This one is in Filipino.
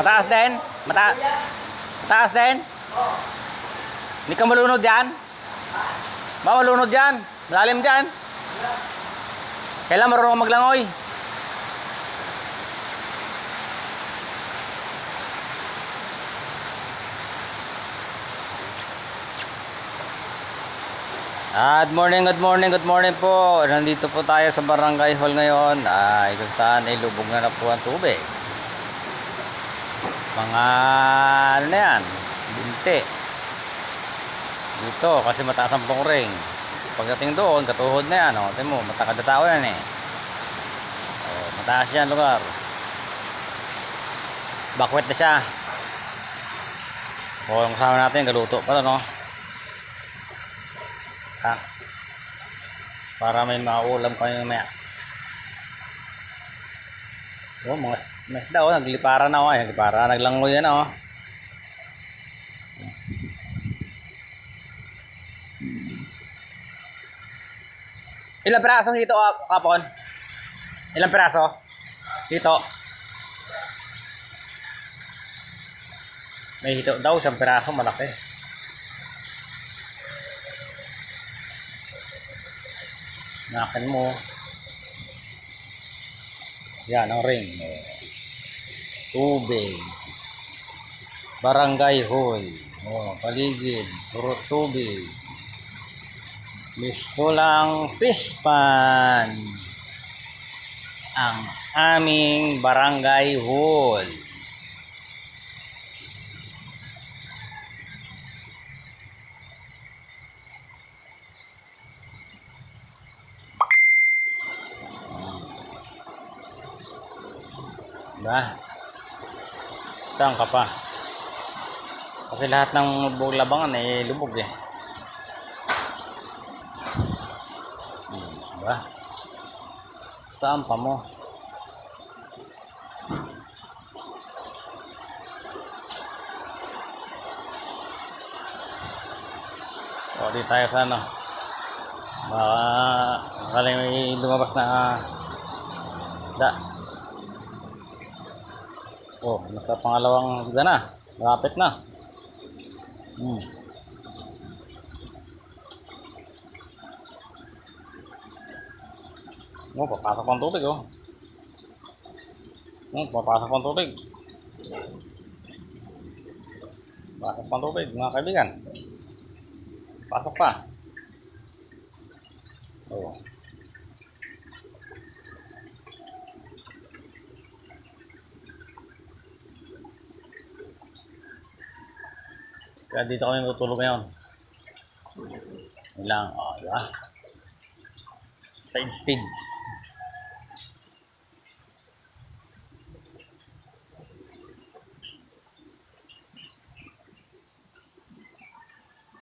Mataas din? Mata Mataas din? Hindi ka malunod yan? Ba, malunod yan? Malalim dyan? Kailan marunong maglangoy? Good morning, good morning, good morning po. Nandito po tayo sa Barangay Hall ngayon. Ay, kung saan ay lubog na na po ang tubig. Mga ano na yan, binti. Dito, kasi mataas ang pungring. Pagdating doon, katuhod na yan. O, mo, matakad na tao yan eh. O, mataas yan lugar. Bakwet na siya. O, yung kasama natin, galuto pa no? Ha? Para may maulam kayo mamaya. Oh, mga isda oh, nagliparan na oh, ay nagliparan, naglangoy yan oh. Ilang piraso dito oh, kapon? Ilang piraso? Dito. May hito daw, isang piraso malaki. Nakin mo. Yan ang ring. Tubig. Barangay Hall. Oh, paligid. Puro tubig. Gusto lang pispan ang aming barangay hall. Ba? Saan ka pa? Kasi lahat ng buong labangan eh lubog eh. Hmm, ba? Saan pa mo? O, di tayo sa ano. Baka sakaling may lumabas na da. Oh, nasa pangalawang higa na. Malapit na. Hmm. Oh, papasok ang tubig oh. Hmm, papasok ang tubig. Pasok ang tubig, mga kaibigan. Pasok pa. Oh. Kaya dito kami matutulog ngayon. Yun lang, oh, di ba? Side stage.